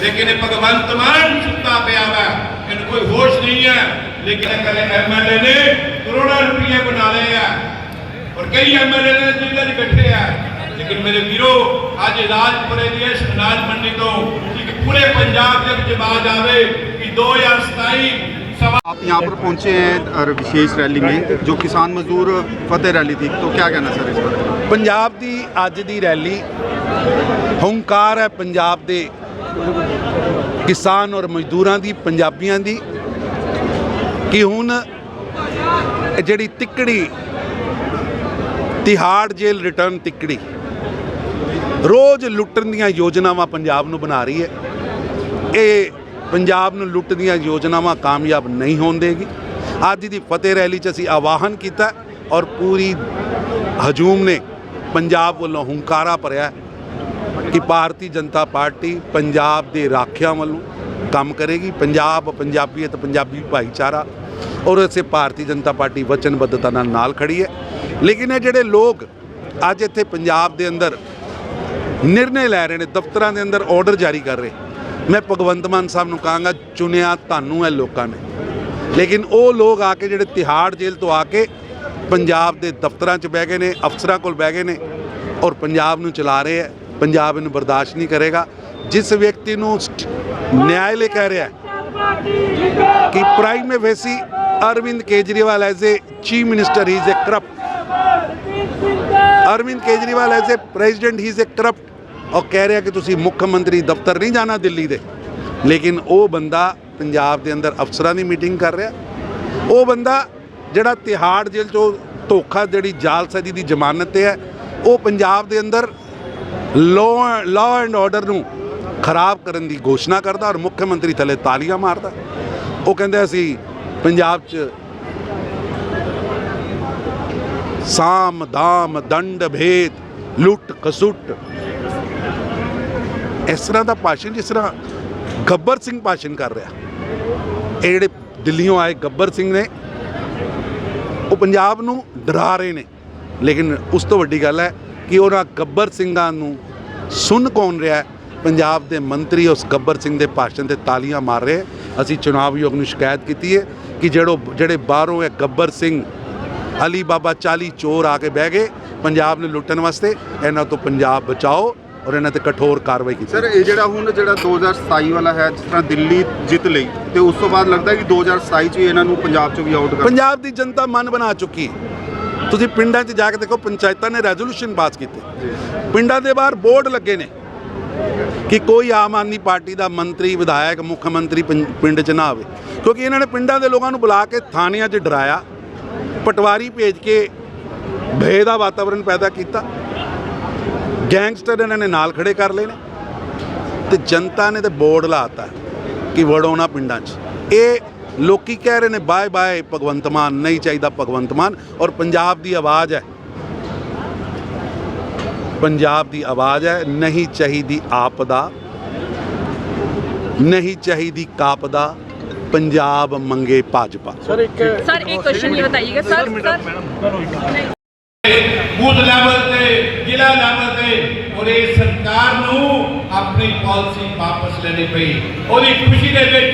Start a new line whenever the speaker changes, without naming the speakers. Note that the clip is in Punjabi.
ਲੇਕਿਨ ਇਹ ਭਗਵੰਤ ਮਾਨ ਸੁੱਤਾ ਪਿਆ ਵਾ ਇਹਨੂੰ ਕੋਈ ਹੋਸ਼ ਨਹੀਂ ਹੈ ਲੇਕਿਨ ਕਦੇ ਐਮਐਲਏ ਨੇ ਕਰੋੜਾਂ ਰੁਪਏ ਬਣਾ ਲਏ ਆ ਔਰ ਕਈ ਐਮਐਲਏ ਨੇ ਜੇਲ੍ਹਾਂ 'ਚ ਬੈਠੇ ਆ ਲੇਕਿਨ ਮੇਰੇ ਵੀਰੋ ਅੱਜ ਰਾਜਪੁਰੇ ਦੀ ਇਸ ਅਨਾਜ ਮੰਡੀ ਤੋਂ ਇੱਕ ਪੂਰੇ ਪੰਜਾਬ ਦੇ ਵਿੱਚ ਆਵਾਜ਼ ਆਵੇ ਕਿ 2027 ਸਵਾ
आप यहाँ पर पहुँचे हैं और विशेष रैली में जो किसान मजदूर फतेह रैली थी तो क्या कहना सर इस पर
ਪੰਜਾਬ ਦੀ ਅੱਜ ਦੀ ਰੈਲੀ ਹੰਕਾਰ ਹੈ ਪੰਜਾਬ ਦੇ ਕਿਸਾਨ ਔਰ ਮਜ਼ਦੂਰਾਂ ਦੀ, ਪੰਜਾਬੀਆਂ ਦੀ, ਕਿ ਹੁਣ ਜਿਹੜੀ ਤਿੱਕੜੀ, ਤਿਹਾੜ ਜੇਲ੍ਹ ਰਿਟਰਨ ਤਿੱਕੜੀ, ਰੋਜ਼ ਲੁੱਟਣ ਦੀਆਂ ਯੋਜਨਾਵਾਂ ਪੰਜਾਬ ਨੂੰ ਬਣਾ ਰਹੀ ਹੈ। ਇਹ ਪੰਜਾਬ ਨੂੰ ਲੁੱਟ ਦੀਆਂ ਯੋਜਨਾਵਾਂ ਕਾਮਯਾਬ ਨਹੀਂ ਹੋਣ ਦੇਗੀ। ਅੱਜ ਦੀ ਫਤਿਹ ਰੈਲੀ 'ਚ ਅਸੀਂ ਆਵਾਹਨ ਕੀਤਾ ਔਰ ਪੂਰੀ ਹਜੂਮ ਨੇ ਪੰਜਾਬ ਵੱਲੋਂ ਹੁੰਕਾਰਾ ਭਰਿਆ। ਕਿ ਭਾਰਤੀ ਜਨਤਾ ਪਾਰਟੀ ਪੰਜਾਬ ਦੇ ਰਾਖਿਆਂ ਵੱਲੋਂ ਕੰਮ ਕਰੇਗੀ। ਪੰਜਾਬ ਪੰਜਾਬੀਅਤ ਪੰਜਾਬੀ ਭਾਈਚਾਰਾ ਔਰ ਇਸੇ ਭਾਰਤੀ ਜਨਤਾ ਪਾਰਟੀ ਵਚਨਬੱਧਤਾ ਨਾਲ ਨਾਲ ਖੜੀ ਹੈ। ਲੇਕਿਨ ਇਹ ਜਿਹੜੇ ਲੋਕ ਅੱਜ ਇੱਥੇ ਪੰਜਾਬ ਦੇ ਅੰਦਰ ਨਿਰਣੇ ਲੈ ਰਹੇ ਨੇ, ਦਫ਼ਤਰਾਂ ਦੇ ਅੰਦਰ ਆਰਡਰ ਜਾਰੀ ਕਰ ਰਹੇ। ਮੈਂ ਭਗਵੰਤ ਮਾਨ ਸਾਹਿਬ ਨੂੰ ਕਹਾਂਗਾ, ਚੁਣਿਆ ਤੁਹਾਨੂੰ ਹੈ ਲੋਕਾਂ ਨੇ। ਲੇਕਿਨ ਉਹ ਲੋਕ ਆ ਕੇ ਜਿਹੜੇ ਤਿਹਾੜ ਜੇਲ੍ਹ ਤੋਂ ਆ ਕੇ ਪੰਜਾਬ ਦੇ ਦਫ਼ਤਰਾਂ 'ਚ ਬਹਿ ਗਏ ਨੇ, ਅਫਸਰਾਂ ਕੋਲ ਬਹਿ ਗਏ ਨੇ ਔਰ ਪੰਜਾਬ ਨੂੰ ਚਲਾ ਰਹੇ ਹੈ। ਪੰਜਾਬ ਇਹਨੂੰ ਬਰਦਾਸ਼ਤ ਨਹੀਂ ਕਰੇਗਾ। ਜਿਸ ਵਿਅਕਤੀ ਨੂੰ ਸਟ- ਨਿਆਇਲੇ ਕਹਿ ਰਿਹਾ ਕਿ prima facie Arvind Kejriwal as a chief minister is a corrupt Arvind Kejriwal as a president he is a corrupt ਔਰ ਕਹਿ ਰਿਹਾ ਕਿ ਤੁਸੀਂ ਮੁੱਖ ਮੰਤਰੀ ਦਫ਼ਤਰ ਨਹੀਂ ਜਾਣਾ ਦਿੱਲੀ ਦੇ। ਲੇਕਿਨ ਉਹ ਬੰਦਾ ਪੰਜਾਬ ਦੇ ਅੰਦਰ ਅਫਸਰਾਂ ਦੀ ਮੀਟਿੰਗ ਕਰ ਰਿਹਾ। ਉਹ ਬੰਦਾ ਜਿਹੜਾ ਤਿਹਾੜ ਜੇਲ੍ਹ ਚੋਂ ਧੋਖਾ, ਜਿਹੜੀ ਜਾਲਸਾਜੀ ਦੀ ਜ਼ਮਾਨਤ ਤੇ ਹੈ, ਉਹ ਪੰਜਾਬ ਦੇ ਅੰਦਰ ਲਾਅ ਲਾਅ ਐਂਡ ਆਰਡਰ ਨੂੰ ਖਰਾਬ ਕਰਨ ਦੀ ਘੋਸ਼ਣਾ ਕਰਦਾ ਔਰ ਮੁੱਖ ਮੰਤਰੀ ਥੱਲੇ ਤਾਲੀਆਂ ਮਾਰਦਾ। ਉਹ ਕਹਿੰਦੇ ਅਸੀਂ ਪੰਜਾਬ 'ਚ ਸਾਮ, ਦਾਮ, ਦੰਡ, ਭੇਦ, ਲੁੱਟ, ਖਸੁੱਟ। ਇਸ ਤਰ੍ਹਾਂ ਦਾ ਭਾਸ਼ਣ ਜਿਸ ਤਰ੍ਹਾਂ ਗੱਬਰ ਸਿੰਘ ਭਾਸ਼ਣ ਕਰ ਰਿਹਾ। ਇਹ ਜਿਹੜੇ ਦਿੱਲੀੋਂ ਆਏ ਗੱਬਰ ਸਿੰਘ ਨੇ, ਉਹ ਪੰਜਾਬ ਨੂੰ ਡਰਾ ਰਹੇ ਨੇ। ਲੇਕਿਨ ਉਸ ਤੋਂ ਵੱਡੀ ਗੱਲ ਹੈ ਕਿ ਉਹਨਾਂ ਗੱਬਰ ਸਿੰਘਾਂ ਨੂੰ ਸੁਣ ਕੌਣ ਰਿਹਾ ਹੈ? ਪੰਜਾਬ ਦੇ ਮੰਤਰੀ ਉਸ ਗੱਬਰ ਸਿੰਘ ਦੇ ਭਾਸ਼ਣ ਤੇ ਤਾਲੀਆਂ ਮਾਰ ਰਹੇ ਅਸੀਂ ਚੁਣਾਵ ਆਯੋਗ ਨੂੰ ਸ਼ਿਕਾਇਤ ਕੀਤੀ ਹੈ ਕਿ ਜਿਹੜੋ ਜਿਹੜੇ ਬਾਹਰੋਂ ਇਹ ਗੱਬਰ ਸਿੰਘ ਅਲੀ ਬਾਬਾ 40 ਚੋਰ ਆ ਕੇ ਬਹਿ ਗਏ ਪੰਜਾਬ ਨੂੰ ਲੁੱਟਣ ਵਾਸਤੇ ਇਹਨਾਂ ਤੋਂ ਪੰਜਾਬ ਬਚਾਓ ਔਰ ਇਹਨਾਂ ਤੇ ਕਠੋਰ ਕਾਰਵਾਈ ਕੀਤੀ
ਸਰ ਇਹ ਜਿਹੜਾ ਹੁਣ ਜਿਹੜਾ 2027 ਵਾਲਾ ਹੈ ਜਿਸ ਤਰ੍ਹਾਂ ਦਿੱਲੀ ਜਿੱਤ ਲਈ ਤੇ ਉਸ ਤੋਂ ਬਾਅਦ ਲੱਗਦਾ ਕਿ 2027 ਚ ਵੀ ਇਹਨਾਂ ਨੂੰ ਪੰਜਾਬ ਚੋਂ ਵੀ ਆਊਟ ਕਰ
ਪੰਜਾਬ ਦੀ ਜਨਤਾ ਮਨ ਬਣਾ ਚੁੱਕੀ ਹੈ ਤੁਸੀਂ ਪਿੰਡਾਂ 'ਚ ਜਾ ਕੇ ਦੇਖੋ, ਪੰਚਾਇਤਾਂ ਨੇ ਰੈਜ਼ੋਲੂਸ਼ਨ ਪਾਸ ਕੀਤੇ। ਪਿੰਡਾਂ ਦੇ ਬਾਹਰ ਬੋਰਡ ਲੱਗੇ ਨੇ ਕਿ ਕੋਈ ਆਮ ਆਦਮੀ ਪਾਰਟੀ ਦਾ ਮੰਤਰੀ, ਵਿਧਾਇਕ, ਮੁੱਖ ਮੰਤਰੀ ਪਿੰ- ਪਿੰਡ 'ਚ ਨਾ ਆਵੇ। ਕਿਉਂਕਿ ਇਹਨਾਂ ਨੇ ਪਿੰਡਾਂ ਦੇ ਲੋਕਾਂ ਨੂੰ ਬੁਲਾ ਕੇ ਥਾਣਿਆਂ 'ਚ ਡਰਾਇਆ, ਪਟਵਾਰੀ ਭੇਜ ਕੇ ਭੇ ਦਾ ਵਾਤਾਵਰਣ ਪੈਦਾ ਕੀਤਾ। ਗੈਂਗਸਟਰ ਇਹਨਾਂ ਨੇ ਨਾਲ ਖੜੇ ਕਰ ਲਏ ਨੇ ਤੇ ਜਨਤਾ ਨੇ ਤੇ ਬੋਰਡ ਲਾਤਾ ਕਿ ਵੜੋ ਨਾ ਪਿੰਡਾਂ 'ਚ। ਇਹ ਲੋਕੀ ਕਹਿ ਰਹੇ ਨੇ ਬਾਏ ਬਾਏ ਭਗਵੰਤ ਮਾਨ ਨਹੀਂ ਚਾਹੀਦਾ ਭਗਵੰਤ ਮਾਨ। ਔਰ ਪੰਜਾਬ ਦੀ ਆਵਾਜ਼ ਹੈ। ਪੰਜਾਬ ਦੀ ਆਵਾਜ਼ ਹੈ ਨਹੀਂ ਚਾਹੀਦੀ ਆਪਦਾ ਨਹੀਂ ਚਾਹੀਦੀ ਕਾਪਦਾ ਪੰਜਾਬ ਮੰਗੇ ਭਾਜਪਾ।
ਸਰ ਇੱਕ ਸਰ ਇੱਕ ਕੁਐਸਚਨ ਇਹ ਬਤਾਈਏਗਾ ਸਰ
ਬੂਥ ਲੈਵਲ ਤੇ ਜ਼ਿਲ੍ਹਾ ਲੈਵਲ ਤੇ ਔਰ ਸਰਕਾਰ ਨੂੰ ਆਪਣੀ ਪਾਲਿਸੀ ਵਾਪਸ ਲੈਣੀ ਪਈ। ਉਹਦੀ ਖੁਸ਼ੀ ਦੇ ਵਿੱਚ